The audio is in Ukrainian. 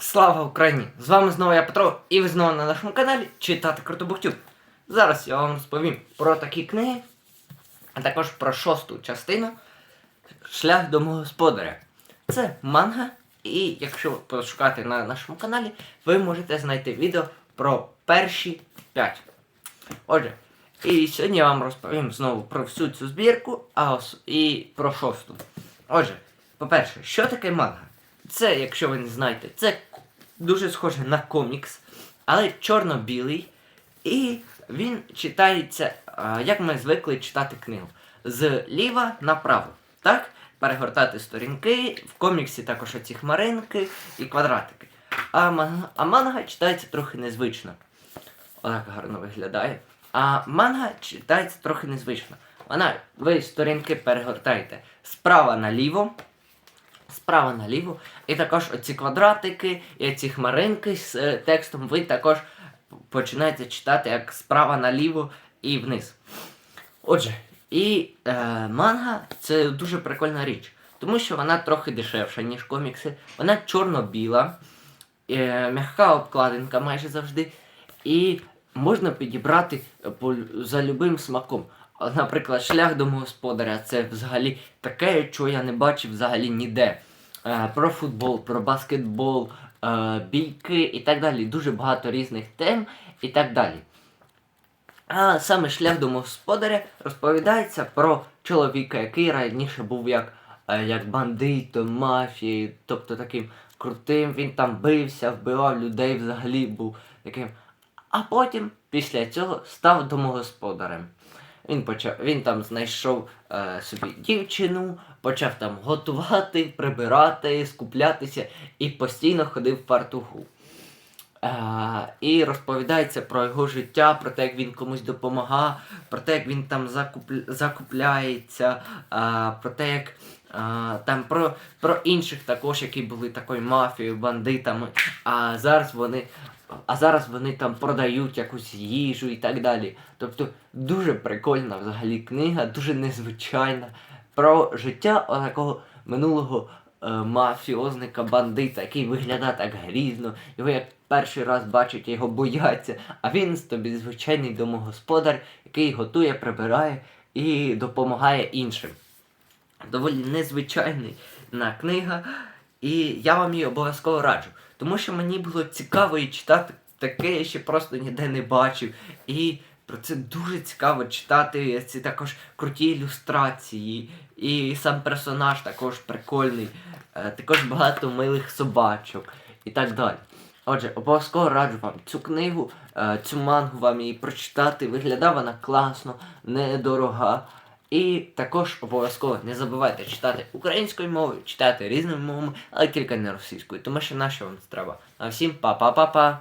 Слава Україні! З вами знову я Петро, і ви знову на нашому каналі Читати Крутобухтюб. Зараз я вам розповім про такі книги, а також про шосту частину Шлях до мого господаря. Це манга, і якщо пошукати на нашому каналі, ви можете знайти відео про перші п'ять. Отже, і сьогодні я вам розповім знову про всю цю збірку, а і про шосту. Отже, по-перше, що таке манга? Це, якщо ви не знаєте, це дуже схоже на комікс, але чорно-білий. І він читається, як ми звикли читати книгу. Зліва направо. Так? Перегортати сторінки, в коміксі також оці хмаринки і квадратики. А манга, а манга читається трохи незвично. Отак гарно виглядає. А манга читається трохи незвично. Вона, ви сторінки перегортаєте справа наліво, справа наліво, і також оці квадратики і ці хмаринки з е, текстом ви також починаєте читати як справа наліво і вниз. Отже, і е, манга це дуже прикольна річ, тому що вона трохи дешевша, ніж комікси. Вона чорно-біла, е, м'яка обкладинка майже завжди. І можна підібрати е, по, за любим смаком. От, Наприклад, шлях до господаря це взагалі таке, що я не бачив взагалі ніде. Е, про футбол, про баскетбол, е, бійки і так далі. Дуже багато різних тем і так далі. А саме шлях до господаря розповідається про чоловіка, який раніше був як, е, як бандитом, мафією, тобто таким крутим. Він там бився, вбивав людей, взагалі був таким. А потім, після цього, став домогосподарем. Він почав, він там знайшов е, собі дівчину, почав там готувати, прибирати, скуплятися і постійно ходив в фартуху. Е, і розповідається про його життя, про те, як він комусь допомагає, про те, як він там закупля... закупляється, е, про те, як е, там про, про інших також, які були такою мафією, бандитами. А зараз вони. А зараз вони там продають якусь їжу і так далі. Тобто дуже прикольна взагалі книга, дуже незвичайна про життя такого минулого е, мафіозника, бандита, який виглядає так грізно. Його як перший раз бачать, його бояться. А він тобі звичайний домогосподар, який готує, прибирає і допомагає іншим. Доволі незвичайна книга, і я вам її обов'язково раджу. Тому що мені було цікаво її читати таке, я ще просто ніде не бачив. І про це дуже цікаво читати. Ці також круті ілюстрації. І сам персонаж також прикольний. Е, Також багато милих собачок і так далі. Отже, обов'язково раджу вам цю книгу, е, цю мангу вам її прочитати. Виглядає вона класно, недорога. І також обов'язково не забувайте читати українською мовою, читати різними мовами, але тільки не російською, тому що наша вам треба. А всім па-па-па-па!